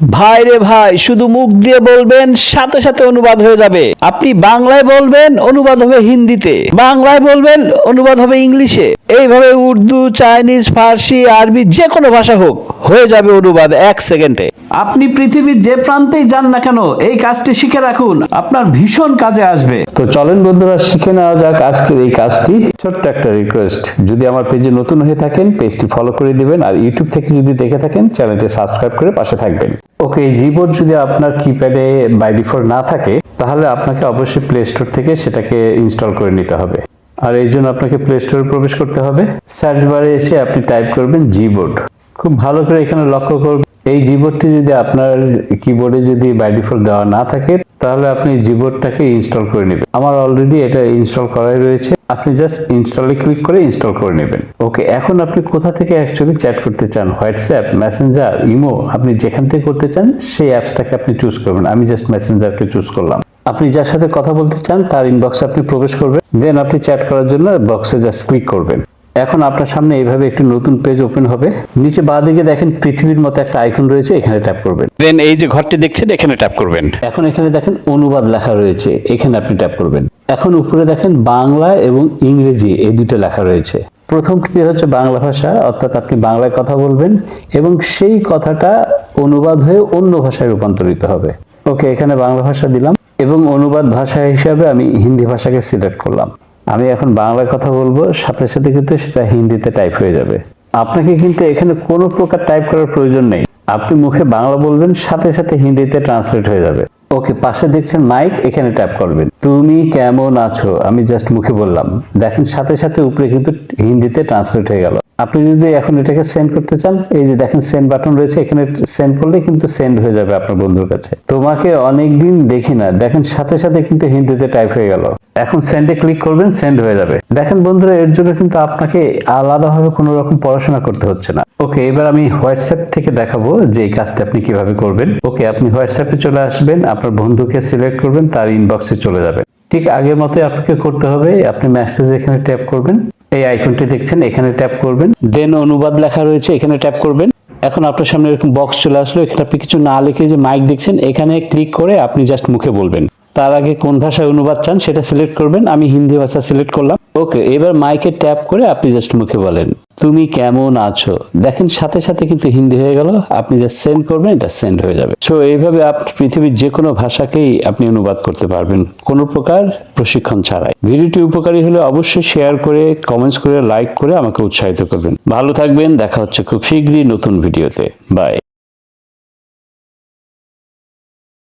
ভাই রে ভাই, শুধু মুখ দিয়ে বলবেন, সাথে সাথে অনুবাদ হয়ে যাবে। আপনি বাংলায় বলবেন, অনুবাদ হবে হিন্দিতে। বাংলায় বলবেন, অনুবাদ হবে ইংলিশে। এইভাবে উর্দু, চাইনিজ, ফার্সি, আরবি যে কোনো ভাষা হোক, হয়ে যাবে অনুবাদ এক সেকেন্ডে। আপনি পৃথিবীর যে প্রান্তেই যান না কেন, এই কাজটি শিখে রাখুন, আপনার ভীষণ কাজে আসবে। তো চলেন বন্ধুরা, শিখে নেওয়া যাক আজকের এই কাজটি। ছোট্ট একটা রিকোয়েস্ট যদি আমার পেজে নতুন হয়ে থাকেন, পেজটি ফলো করে দিবেন, আর ইউটিউব থেকে যদি দেখে থাকেন চ্যানেলটি সাবস্ক্রাইব করে পাশে থাকবেন। ওকে, এই জিবোর্ড যদি আপনার কিপ্যাডে বাই ডিফল্ট না থাকে, তাহলে আপনাকে অবশ্যই প্লে স্টোর থেকে সেটাকে ইনস্টল করে নিতে হবে। আর এই জন্য আপনাকে প্লে স্টোরে প্রবেশ করতে হবে। সার্চ বারে এসে আপনি টাইপ করবেন জিবোর্ড খুব ভালো করে এখানে লক্ষ্য করবেন। এই জিবোর্ডটি যদি আপনার কিবোর্ডে যদি বাই ডিফল্ট দেওয়া না থাকে, তাহলে আপনি জিবোর্ডটাকে ইনস্টল করে নেবেন। আমার অলরেডি এটা ইনস্টল করাই রয়েছে। আপনি জাস্ট ইনস্টলে ক্লিক করে ইনস্টল করে নেবেন। ওকে এখন আপনি কোথা থেকে অ্যাকচুয়ালি চ্যাট করতে চান? হোয়াটসঅ্যাপ মেসেঞ্জার ইমো আপনি যেখান থেকে করতে চান, সেই অ্যাপসটাকে আপনি চুজ করবেন। আমি জাস্ট মেসেঞ্জারকে চুজ করলাম। আপনি যার সাথে কথা বলতে চান তার ইনবক্সে আপনি প্রবেশ করবেন দেন আপনি চ্যাট করার জন্য বক্সে জাস্ট ক্লিক করবেন। এখন আপনার সামনে এইভাবে একটি নতুন পেজ ওপেন হবে। নিচে বাঁ দিকে দেখেন পৃথিবীর মতো একটা আইকন রয়েছে এখানে ট্যাপ করবেন। দেন এই যে ঘরটি দেখছেন এখানে ট্যাপ করবেন। এখন এখানে দেখেন অনুবাদ লেখা রয়েছে এখানে আপনি ট্যাপ করবেন। এখন উপরে দেখেন বাংলা এবং ইংরেজি এই দুটো লেখা রয়েছে। প্রথম ক্রিয়া হচ্ছে বাংলা ভাষা অর্থাৎ আপনি বাংলায় কথা বলবেন এবং সেই কথাটা অনুবাদ হয়ে অন্য ভাষায় রূপান্তরিত হবে। ওকে এখানে বাংলা ভাষা দিলাম। এবং অনুবাদ ভাষা হিসাবে আমি হিন্দি ভাষাকে সিলেক্ট করলাম। আমি এখন বাংলায় কথা বলব, সাথে সাথে কিন্তু সেটা হিন্দিতে টাইপ হয়ে যাবে। আপনাকে কিন্তু এখানে কোনো প্রকার টাইপ করার প্রয়োজন নেই। আপনি মুখে বাংলা বলবেন, সাথে সাথে হিন্দিতে ট্রান্সলেট হয়ে যাবে। ওকে, পাশে দেখছেন মাইক এখানে ট্যাপ করবেন। তুমি কেমন আছো? আমি জাস্ট মুখে বললাম। দেখেন, সাথে সাথে উপরে কিন্তু হিন্দিতে ট্রান্সলেট হয়ে গেল। আপনি যদি এখন এটাকে সেন্ড করতে চান, এই যে দেখেন সেন্ড বাটন রয়েছে, এখানে সেন্ড করলে কিন্তু সেন্ড হয়ে যাবে আপনার বন্ধুর কাছে। তোমাকে অনেকদিন দেখি না, দেখেন সাথে সাথে কিন্তু হিন্দিতে টাইপ হয়ে গেল। এখন সেন্ডে ক্লিক করবেন সেন্ড হয়ে যাবে। দেখেন বন্ধুরা, এর জন্য কিন্তু আপনাকে আলাদাভাবে কোনো রকম পড়াশোনা করতে হচ্ছে না। ওকে এবার আমি হোয়াটসঅ্যাপ থেকে দেখাবো যে এই কাজটা আপনি কীভাবে করবেন। ওকে আপনি হোয়াটসঅ্যাপে চলে আসবেন, আপনার বন্ধুকে সিলেক্ট করবেন, তার ইনবক্সে চলে যাবেন ঠিক আগের মতোই আপনাকে করতে হবে, আপনি মেসেজ এখানে ট্যাপ করবেন। এই আইকনটি দেখছেন, এখানে ট্যাপ করবেন। দেন অনুবাদ লেখা রয়েছে, এখানে ট্যাপ করবেন। এখন আপনার সামনে এরকম বক্স চলে আসলো, এখানে আপনি কিছু না লিখে যে মাইক দেখছেন, এখানে ক্লিক করে আপনি জাস্ট মুখে বলবেন। তার আগে কোন ভাষায় অনুবাদ চান সেটা সিলেক্ট করবেন, আমি হিন্দি ভাষা সিলেক্ট করলাম। ওকে এবার মাইকে ট্যাপ করে আপনি জাস্ট মুখে বলেন, তুমি কেমন আছো? দেখেন, সাথে সাথে কিন্তু হিন্দি হয়ে গেল, আপনি যা সেন্ড করবেন, এটা সেন্ড হয়ে যাবে। সো এইভাবে আপনি পৃথিবীর যে কোনো ভাষাকেই আপনি অনুবাদ করতে পারবেন, কোনো প্রকার প্রশিক্ষণ ছাড়াই। ভিডিওটি উপকারী হলে অবশ্যই শেয়ার করে কমেন্টস করে লাইক করে আমাকে উৎসাহিত করবেন। ভালো থাকবেন, দেখা হচ্ছে খুব শীঘ্রই নতুন ভিডিওতে। বাই